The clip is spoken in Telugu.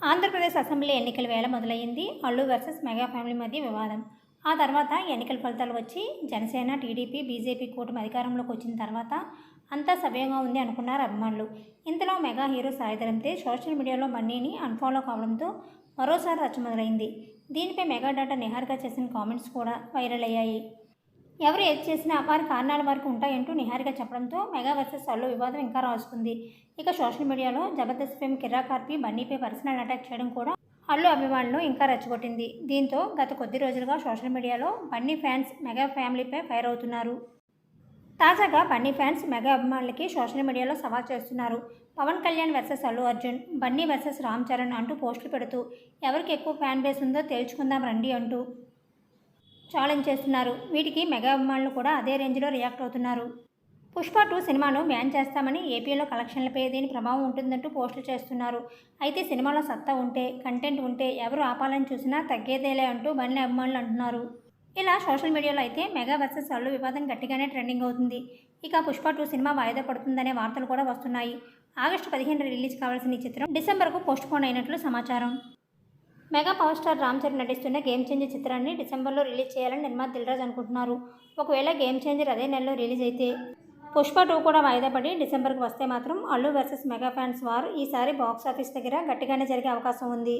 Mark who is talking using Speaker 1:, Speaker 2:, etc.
Speaker 1: ఆంధ్రప్రదేశ్ అసెంబ్లీ ఎన్నికల వేళ మొదలైంది అల్లు వర్సెస్ మెగా ఫ్యామిలీ మధ్య వివాదం. ఆ తర్వాత ఎన్నికల ఫలితాలు వచ్చి జనసేన టీడీపీ బీజేపీ కూటమి అధికారంలోకి వచ్చిన తర్వాత అంతా సవ్యంగా ఉంది అనుకున్నారు అభిమానులు. ఇంతలో మెగా హీరో సాయిధరంతే సోషల్ మీడియాలో బన్నీని అన్ఫాలో కావడంతో మరోసారి రచ్చ మొదలైంది. దీనిపై మెగా డాటా నిహారిక చేసిన కామెంట్స్ కూడా వైరల్ అయ్యాయి. ఎవరు ఏది చేసినా వారి కారణాల వరకు ఉంటాయంటూ నిహారిక చెప్పడంతో మెగా వర్సెస్ అల్లు వివాదం ఇంకా రాసుకుంది. ఇక సోషల్ మీడియాలో జబర్దస్త్ ఫేమ్ కిర్రా కార్పి బన్నీపై పర్సనల్ అటాక్ చేయడం కూడా అల్లు అభిమానులు ఇంకా రెచ్చగొట్టింది. దీంతో గత కొద్ది రోజులుగా సోషల్ మీడియాలో బన్నీ ఫ్యాన్స్ మెగా ఫ్యామిలీపై ఫైర్ అవుతున్నారు. తాజాగా బన్నీ ఫ్యాన్స్ మెగా అభిమానులకి సోషల్ మీడియాలో సవాల్ చేస్తున్నారు. పవన్ కళ్యాణ్ వర్సెస్ అల్లు అర్జున్ బన్నీ వర్సెస్ రామ్ చరణ్ అంటూ పోస్టులు పెడుతూ ఎవరికి ఎక్కువ ఫ్యాన్ బేస్ ఉందో తేల్చుకుందాం రండి అంటూ ఛాలెంజ్ చేస్తున్నారు. వీటికి మెగా అభిమానులు కూడా అదే రేంజ్లో రియాక్ట్ అవుతున్నారు. పుష్ప టూ సినిమాను బ్యాన్ చేస్తామని ఏపీలో కలెక్షన్లపై దీని ప్రభావం ఉంటుందంటూ పోస్టులు చేస్తున్నారు. అయితే సినిమాలో సత్తా ఉంటే కంటెంట్ ఉంటే ఎవరు ఆపాలని చూసినా తగ్గేదేలే అంటూ బన్నీ అభిమానులు అంటున్నారు. ఇలా సోషల్ మీడియాలో అయితే మెగా వర్సెస్ అల్లు వివాదం గట్టిగానే ట్రెండింగ్ అవుతుంది. ఇక పుష్ప టూ సినిమా వాయిదా పడుతుందనే వార్తలు కూడా వస్తున్నాయి. ఆగస్టు పదిహేను రిలీజ్ కావాల్సిన ఈ చిత్రం డిసెంబర్కు పోస్ట్పోన్ అయినట్లు సమాచారం. Mega power star Ram Charan నటిస్తున్న గేమ్ చేంజర్ చిత్రాన్ని డిసెంబర్లో రిలీజ్ చేయాలని నిర్మాత దిల్రాజ్ అనుకుంటున్నారు. ఒకవేళ గేమ్ చేంజర్ అదే నెలలో రిలీజ్ అయితే పుష్ప టూ కూడా వాయిదా పడి డిసెంబర్కి వస్తే మాత్రం Allu versus mega fans war ఈసారి బాక్స్ ఆఫీస్ దగ్గర గట్టిగానే జరిగే అవకాశం ఉంది.